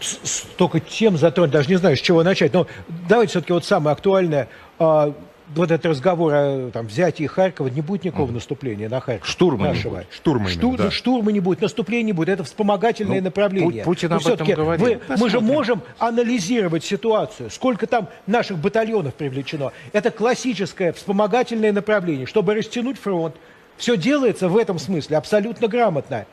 Столько тем затронуть, даже не знаю, с чего начать. Но давайте все-таки вот самое актуальное. а, вот этот разговор о там, взятии Харькова, не будет никакого наступления на Харьков. Штурма не нашего. будет. Штурма именно, Штур- да. Штурма не будет, наступления не будет. Это вспомогательное Ну, направление. Пу- Путин Но об этом говорил. вы- мы же можем анализировать ситуацию. Сколько там наших батальонов привлечено. Это классическое вспомогательное направление. Чтобы растянуть фронт, все делается в этом смысле абсолютно грамотно.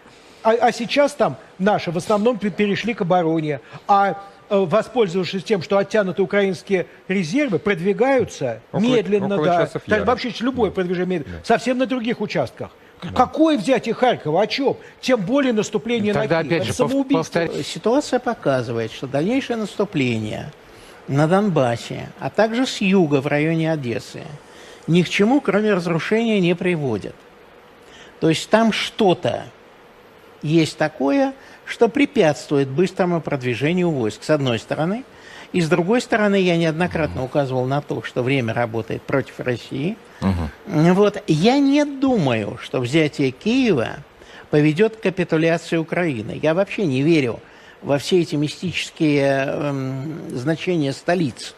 А, а сейчас там наши в основном пе- перешли к обороне. А э, воспользовавшись тем, что оттянуты украинские резервы, продвигаются Около- медленно, около да. Так вообще любое продвижение медленно. Совсем на других участках. К- Какое взятие Харькова? О чем? Тем более наступление Тогда на Киев. опять же, самоубийство. повтор- Ситуация показывает, что дальнейшее наступление на Донбассе, а также с юга в районе Одессы, ни к чему, кроме разрушения, не приводит. То есть там что-то есть такое, что препятствует быстрому продвижению войск, с одной стороны. И с другой стороны, я неоднократно указывал на то, что время работает против России. Вот. Я не думаю, что взятие Киева поведет к капитуляции Украины. Я вообще не верю во все эти мистические эм, значения столиц.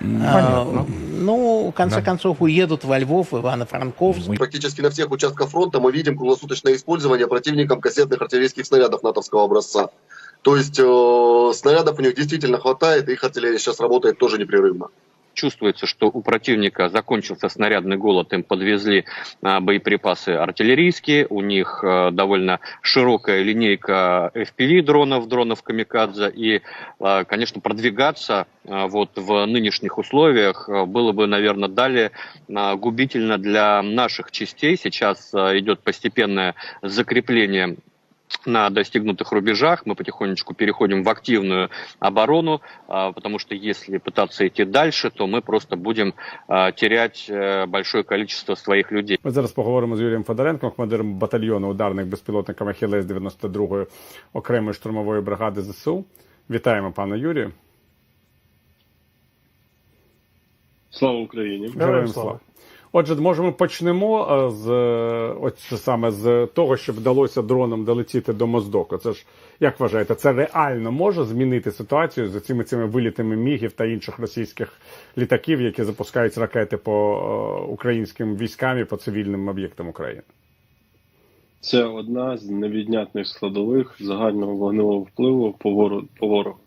А, ну, в конце Да. концов, уедут во Львов, в Ивано-Франковск. Практически на всех участках фронта мы видим круглосуточное использование противником кассетных артиллерийских снарядов натовского образца. То есть э, снарядов у них действительно хватает, и их артиллерия сейчас работает тоже непрерывно. Чувствуется, что у противника закончился снарядный голод, им подвезли а, боеприпасы артиллерийские, у них а, довольно широкая линейка FPV дронов, дронов Камикадзе, и, а, конечно, продвигаться вот в нынешних условиях было бы, наверное, далее губительно для наших частей. Сейчас идет постепенное закрепление на достигнутых рубежах. Мы потихонечку переходим в активную оборону, а, потому что если пытаться идти дальше, то мы просто будем а, терять э, большое количество своих людей. Ми зараз поговоримо з Юрієм Федоренком, командиром батальйону ударних безпілотників Ахілес 92-ї окремої штурмової бригади ЗСУ. Вітаємо пана Юрію. Слава Україні! Героям слава. Отже, може, ми почнемо е, з е, саме з того, що вдалося дроном долетіти до Моздоку. Це ж як вважаєте, це реально може змінити ситуацію з цими цими вилітами мігів та інших російських літаків, які запускають ракети по е, українським військам і по цивільним об'єктам України? Це одна з невіднятних складових загального вогневого впливу по ворогу.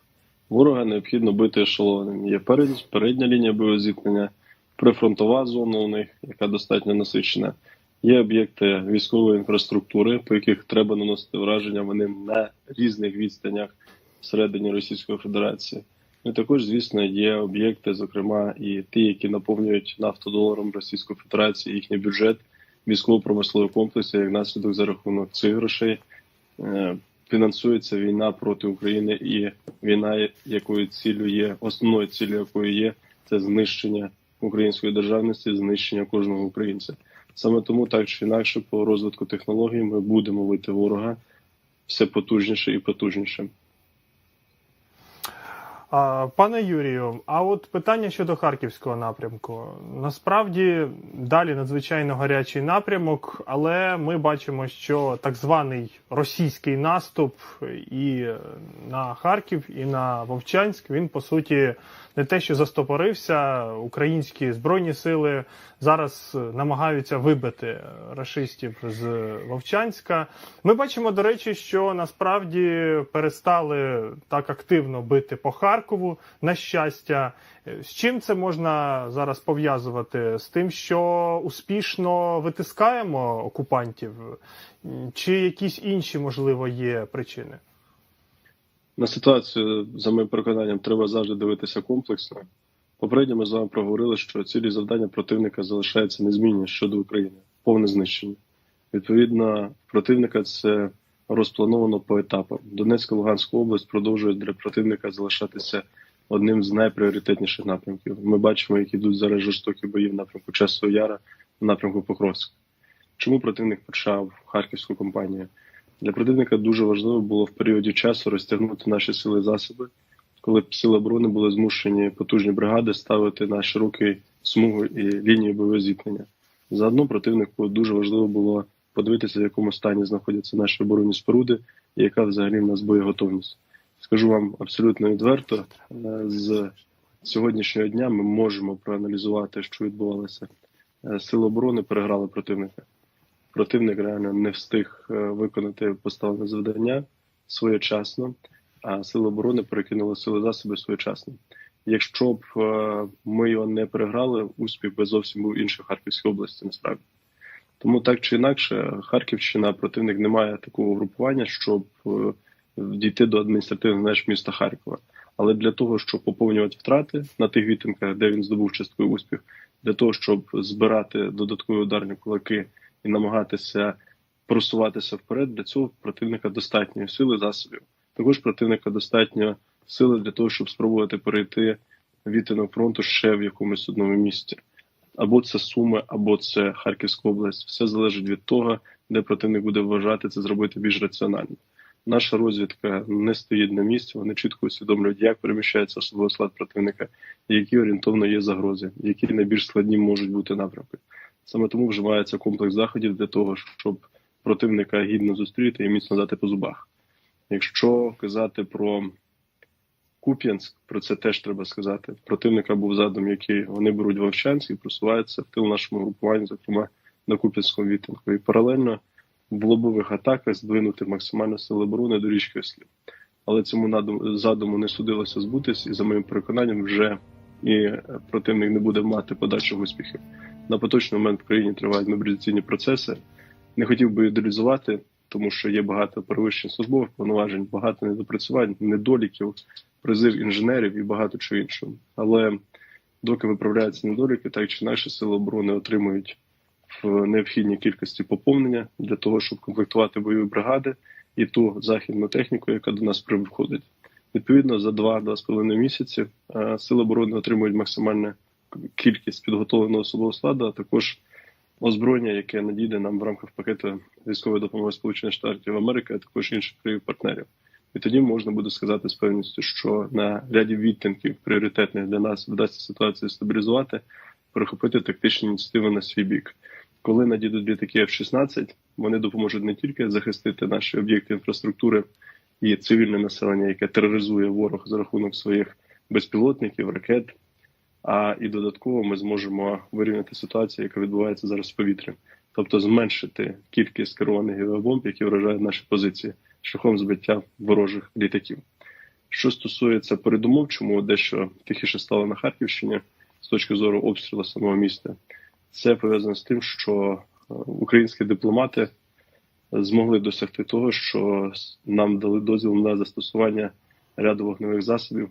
Ворога необхідно бити ешелоном. Є перед, передня лінія боєзіткнення, прифронтова зона у них, яка достатньо насичена. Є об'єкти військової інфраструктури, по яких треба наносити враження. Вони на різних відстанях всередині Російської Федерації. І також, звісно, є об'єкти, зокрема, і ті, які наповнюють нафтодоларом Російської Федерації, їхній бюджет військово-промисловий комплекс, і як наслідок за рахунок цих грошей е, фінансується війна проти України, і війна, якою цілю є, основною цілею якої є, це знищення української державності, знищення кожного українця. Саме тому, так чи інакше, по розвитку технологій ми будемо вити ворога все потужніше і потужніше. Пане Юрію, а от питання щодо харківського напрямку. Насправді далі надзвичайно гарячий напрямок, але ми бачимо, що так званий російський наступ і на Харків, і на Вовчанськ він по суті не те, що застопорився. Українські збройні сили зараз намагаються вибити рашистів з Вовчанська. Ми бачимо, до речі, що насправді перестали так активно бити по Харкову. На щастя, Е, з чим це можна зараз пов'язувати? З тим, що успішно витискаємо окупантів, чи якісь інші, можливо, є причини? На ситуацію, за моїм переконанням, треба завжди дивитися комплексно. Попередньо ми з вами проговорили, що цілі завдання противника залишаються незмінні щодо України, повне знищення. Відповідно, противника це розплановано по етапам. Донецька Луганська область продовжує для противника залишатися одним з найпріоритетніших напрямків. Ми бачимо, як ідуть зараз жорстокі бої в напрямку Часового Яра, в напрямку Покровська. Чому противник почав харківську кампанію? Для противника дуже важливо було в періоді часу розтягнути наші сили засоби, коли сили оборони були змушені потужні бригади ставити на широкий смугу і лінію бойового зіткнення. Заодно противнику дуже важливо було подивитися, в якому стані знаходяться наші оборонні споруди і яка взагалі в нас боєготовність. Скажу вам абсолютно відверто, е, з сьогоднішнього дня ми можемо проаналізувати, що відбувалося. Е, Сили оборони переграли противника. Противник реально не встиг е, виконати поставлене завдання своєчасно, а сили оборони перекинули сили засоби своєчасно. Якщо б ми його не переграли, успіх би зовсім був інший в Харківській області, насправді. Тому так чи інакше, Харківщина противник не має такого групування, щоб е, дійти до адміністративних меж міста Харкова. Але для того, щоб поповнювати втрати на тих відтинках, де він здобув частковий успіх, для того, щоб збирати додаткові ударні кулаки і намагатися просуватися вперед, для цього противника достатньо сили засобів. Також противника достатньо сили для того, щоб спробувати перейти відтинок фронту ще в якомусь одному місці. Або це Суми, або це Харківська область. Все залежить від того, де противник буде вважати це зробити більш раціонально. Наша розвідка не стоїть на місці, вони чітко усвідомлюють, як переміщається особовий склад противника, які орієнтовно є загрози, які найбільш складні можуть бути напрямки. Саме тому вживається комплекс заходів для того, щоб противника гідно зустріти і міцно дати по зубах. Якщо казати про Куп'янськ, про це теж треба сказати. Противника був задум, який вони беруть Вовчанськ і просуваються в тил нашому групуванню, зокрема на Куп'янському відтинку. І паралельно в лобових атаках здвинути максимально сили оборони до річки Ослів. Але цьому задуму не судилося збутись, і за моїм переконанням, вже і е, противник не буде мати подальших успіхів. На поточний момент в країні тривають мобілізаційні процеси. Не хотів би ідеалізувати, тому що є багато перевищень службових повноважень, багато недопрацювань, недоліків, призив інженерів і багато чого іншого. Але доки виправляються недоліки, так чи інакше сили оборони отримують в необхідній кількості поповнення для того, щоб комплектувати бойові бригади і ту західну техніку, яка до нас приходить. Відповідно, за 2-2,5 місяці е, сили оборони отримують максимальну кількість підготовленого особового складу, а також озброєння, яке надійде нам в рамках пакету військової допомоги Сполучених Штатів Америки, а також інших країн партнерів. І тоді можна буде сказати з певністю, що на ряді відтинків пріоритетних для нас вдасться ситуацію стабілізувати, перехопити тактичні ініціативи на свій бік. Коли надійдуть літаки F-16, вони допоможуть не тільки захистити наші об'єкти інфраструктури і цивільне населення, яке тероризує ворог за рахунок своїх безпілотників, ракет, а і додатково ми зможемо вирівняти ситуацію, яка відбувається зараз в повітрі, тобто зменшити кількість керованих авіабомб, які вражають наші позиції шляхом збиття ворожих літаків. Що стосується передумов, чому дещо тихіше стало на Харківщині з точки зору обстрілу самого міста, це пов'язано з тим, що е, українські дипломати змогли досягти того, що нам дали дозвіл на застосування ряду вогневих засобів